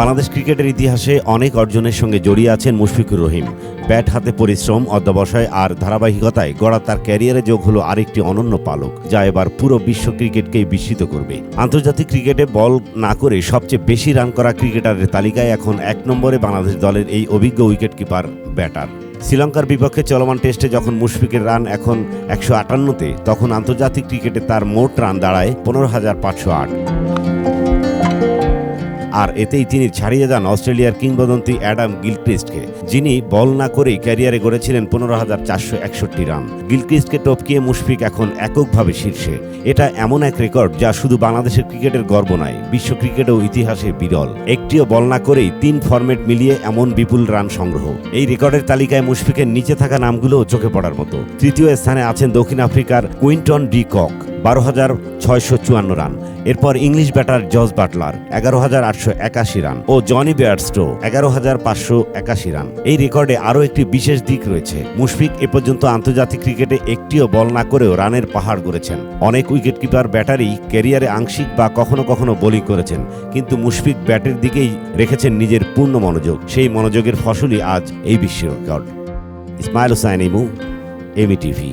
বাংলাদেশ ক্রিকেটের ইতিহাসে অনেক অর্জনের সঙ্গে জড়িয়ে আছেন মুশফিকুর রহিম। ব্যাট হাতে পরিশ্রম, অধ্যবসায় আর ধারাবাহিকতায় গড়া তার ক্যারিয়ারে যোগ হলো আরেকটি অনন্য পালক, যা এবার পুরো বিশ্ব ক্রিকেটকেই বিস্মিত করবে। আন্তর্জাতিক ক্রিকেটে বল না করে সবচেয়ে বেশি রান করা ক্রিকেটারের তালিকায় এখন এক নম্বরে বাংলাদেশ দলের এই অভিজ্ঞ উইকেটকিপার, ব্যাটার। শ্রীলঙ্কার বিপক্ষে চলমান টেস্টে যখন মুশফিকের রান এখন একশো আটান্নতে, তখন আন্তর্জাতিক ক্রিকেটে তার মোট রান দাঁড়ায় পনেরো হাজার পাঁচশো আট। আর এতেই তিনি ছাড়িয়ে যান অস্ট্রেলিয়ার কিংবদন্তি অ্যাডাম গিলক্রিস্টকে, যিনি বল না করেই ক্যারিয়ারে গড়েছিলেন পনেরো হাজার চারশো একষট্টি রান। গিলক্রিস্টকে টপকিয়ে মুশফিক এখন এককভাবে শীর্ষে। এটা এমন এক রেকর্ড যা শুধু বাংলাদেশের ক্রিকেটের গর্ব নয়, বিশ্ব ক্রিকেটেও ইতিহাসে বিরল। একটিও বল না করেই তিন ফরম্যাট মিলিয়ে এমন বিপুল রান সংগ্রহ। এই রেকর্ডের তালিকায় মুশফিকের নিচে থাকা নামগুলোও চোখে পড়ার মতো। তৃতীয় স্থানে আছেন দক্ষিণ আফ্রিকার কুইন্টন ডি কক। বারো হাজার ছয়শো চুয়ান্ন রান। এরপর ইংলিশ ব্যাটার জজ বাটলার এগারো হাজার আটশো একাশি রান ও জনি বেয়ারস্টো এগারো হাজার পাঁচশো একাশি রান। এই রেকর্ডে আরও একটি বিশেষ দিক রয়েছে। মুশফিক এ পর্যন্ত আন্তর্জাতিক ক্রিকেটে একটিও বল না করেও রানের পাহাড় গড়েছেন। অনেক উইকেটকিপার ব্যাটারই ক্যারিয়ারে আংশিক বা কখনো কখনো বোলিং করেছেন, কিন্তু মুশফিক ব্যাটের দিকেই রেখেছেন নিজের পূর্ণ মনোযোগ। সেই মনোযোগের ফসলই আজ এই বিশ্ব রেকর্ড। ইসমাইল হোসাইন ইমু এমি টিভি।